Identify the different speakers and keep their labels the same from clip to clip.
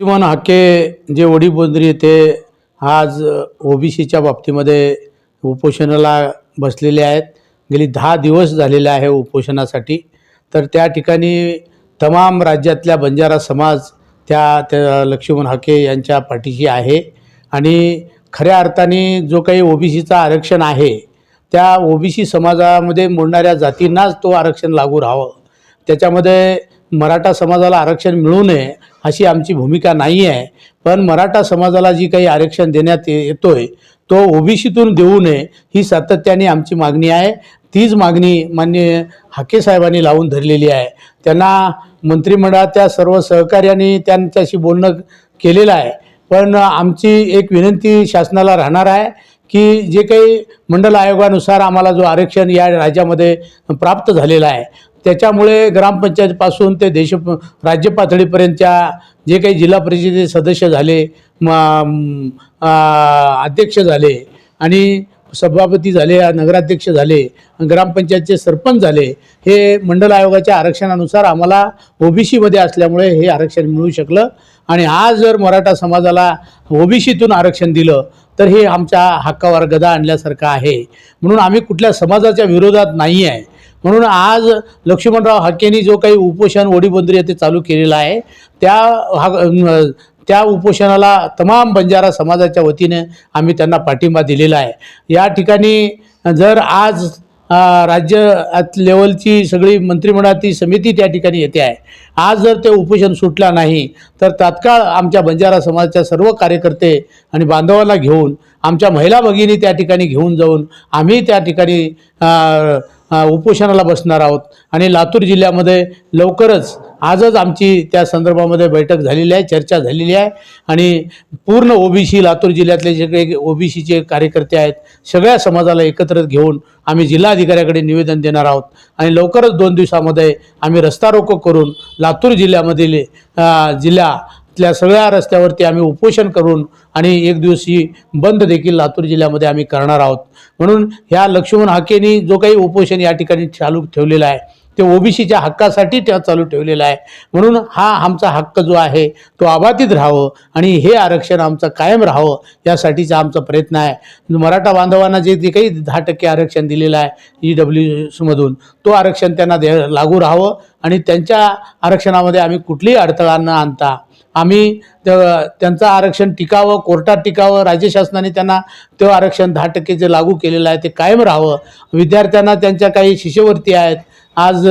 Speaker 1: किमान हाके जे वडीबोंद्री ते आज ओबीसीच्या बाबतीमध्ये उपोषणाला बसलेले आहेत. गेली दहा दिवस झालेले आहे उपोषणासाठी. तर त्या ठिकाणी तमाम राज्यातल्या बंजारा समाज त्या त्या लक्ष्मण हाके यांच्या पाठीशी आहे. आणि खऱ्या अर्थाने जो काही ओबीसीचा आरक्षण आहे त्या ओबीसी समाजामध्ये मोडणाऱ्या जातींनाच तो आरक्षण लागू राहावं. त्याच्यामध्ये मराठा समाजाला आरक्षण मिळू नये अशी आमची भूमिका नाही आहे पण मराठा समाजाला जी काही आरक्षण देण्यात येतो आहे तो ओबीसीतून देऊ नये ही सातत्याने आमची मागणी आहे. तीच मागणी मान्य हाके साहेबांनी लावून धरलेली आहे. त्यांना मंत्रिमंडळाच्या सर्व सहकार्याने त्यांच्याशी बोलणं केलेलं आहे. पण आमची एक विनंती शासनाला राहणार आहे की जे काही मंडल आयोगानुसार आम्हाला जो आरक्षण या राज्यामध्ये प्राप्त झालेला आहे त्याच्यामुळे ग्रामपंचायतपासून ते देश राज्य पातळीपर्यंतच्या जे काही जिल्हा परिषदेचे सदस्य झाले म अध्यक्ष झाले आणि सभापती झाले नगराध्यक्ष झाले ग्रामपंचायतचे सरपंच झाले हे मंडल आयोगाच्या आरक्षणानुसार आम्हाला ओबीसीमध्ये असल्यामुळे हे आरक्षण मिळू शकलं. आणि आज जर मराठा समाजाला ओबीसीतून आरक्षण दिलं तर हे आमच्या हक्कावर गदा आणल्यासारखं आहे. म्हणून आम्ही कुठल्या समाजाच्या विरोधात नाही आहे म्हणून आज लक्ष्मणराव हाकेंनी जो काही उपोषण ओढीबंदरी येथे चालू केलेलं आहे. त्या हा त्या उपोषणाला तमाम बंजारा समाजाच्या वतीने आम्ही त्यांना पाठिंबा दिलेला आहे. या ठिकाणी जर आज राज्य लेवलची सगळी मंत्रिमंडळाची समिती त्या ठिकाणी येते आहे. आज जर ते उपोषण सुटला नाही तर तात्काळ आमच्या बंजारा समाजाच्या सर्व कार्यकर्ते आणि बांधवांना घेऊन आमच्या महिला भगिनी त्या ठिकाणी घेऊन जाऊन आम्ही त्या ठिकाणी उपोषणाला बसणार आहोत. आणि लातूर जिल्ह्यामध्ये लवकरच आजच आमची त्या संदर्भामध्ये बैठक झालेली आहे चर्चा झालेली आहे. आणि पूर्ण ओबीसी लातूर जिल्ह्यातले जे काही ओबीसीचे कार्यकर्ते आहेत सगळ्या समाजाला एकत्रित घेऊन आम्ही जिल्हाधिकाऱ्याकडे निवेदन देणार आहोत. आणि लवकरच दोन दिवसामध्ये आम्ही रस्ता रोको करून लातूर जिल्ह्यामधील जिल्हा इथल्या सगळ्या रस्त्यावरती आम्ही उपोषण करून आणि एक दिवशी बंद देखील लातूर जिल्ह्यामध्ये आम्ही करणार आहोत. म्हणून ह्या लक्ष्मण हाकेनी जो काही उपोषण या ठिकाणी चालू ठेवलेला आहे ते ओबीसीच्या हक्कासाठी त्या चालू ठेवलेला आहे. म्हणून हा आमचा हक्क जो आहे तो अबाधित राहावं आणि हे आरक्षण आमचं कायम राहावं यासाठीचा आमचा प्रयत्न आहे. मराठा बांधवांना जे जे काही दहा टक्के आरक्षण दिलेलं आहे ई डब्ल्यूसमधून तो आरक्षण त्यांना दे लागू राहावं आणि त्यांच्या आरक्षणामध्ये आम्ही कुठलीही अडथळा न आणता आम्ही त्यांचं आरक्षण टिकावं कोर्टात टिकावं राज्य शासनाने त्यांना ते आरक्षण दहा टक्के जे लागू केलेलं आहे ते कायम राहावं. विद्यार्थ्यांना त्यांच्या काही शिष्यवृत्ती आहेत आज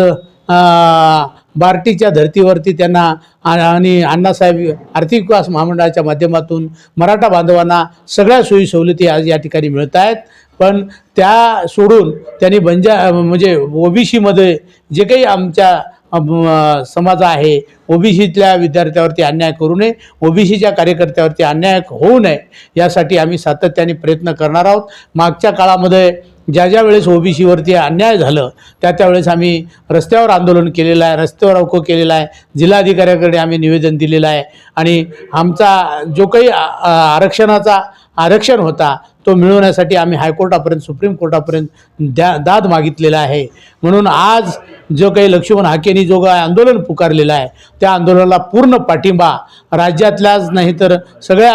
Speaker 1: बार्टीच्या धर्तीवरती त्यांना आणि अण्णासाहेब आर्थिक विकास महामंडळाच्या माध्यमातून मराठा बांधवांना सगळ्या सोयी सवलती आज या ठिकाणी मिळत आहेत. पण त्या सोडून त्यांनी बंजा म्हणजे ओबीसीमध्ये जे काही आमच्या समाज आहे ओबीसीतल्या विद्यार्थ्यावरती अन्याय करू नये ओबीसीच्या कार्यकर्त्यावरती अन्याय होऊ नये यासाठी आम्ही सातत्याने प्रयत्न करणार आहोत. मागच्या काळामध्ये ज्या ज्या वेळेस ओबीसीवरती अन्याय झालं त्या त्यावेळेस आम्ही रस्त्यावर आंदोलन केलेलं आहे रस्त्यावर अवको केलेला आहे जिल्हाधिकाऱ्याकडे आम्ही निवेदन दिलेलं आहे. आणि आमचा जो काही आरक्षणाचा आरक्षण होता तो मिळवण्यासाठी आम्ही हायकोर्टापर्यंत सुप्रीम कोर्टापर्यंत द्या दाद मागितलेला आहे. म्हणून आज जो काही लक्ष्मण हाकेनी जो काही आंदोलन पुकारलेलं आहे त्या आंदोलनाला पूर्ण पाठिंबा राज्यातल्याच नाही तर सगळ्या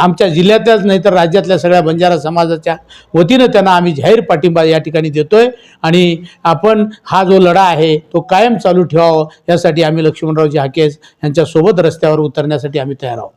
Speaker 1: आमच्या जिल्ह्यातल्याच नाही तर राज्यातल्या सगळ्या बंजारा समाजाच्या वतीनं त्यांना आम्ही जाहीर पाठिंबा या ठिकाणी देतोय. आणि आपण हा जो लढा आहे तो कायम चालू ठेवावा यासाठी आम्ही लक्ष्मणरावजी हाकेस यांच्यासोबत रस्त्यावर उतरण्यासाठी आम्ही तयार आहोत.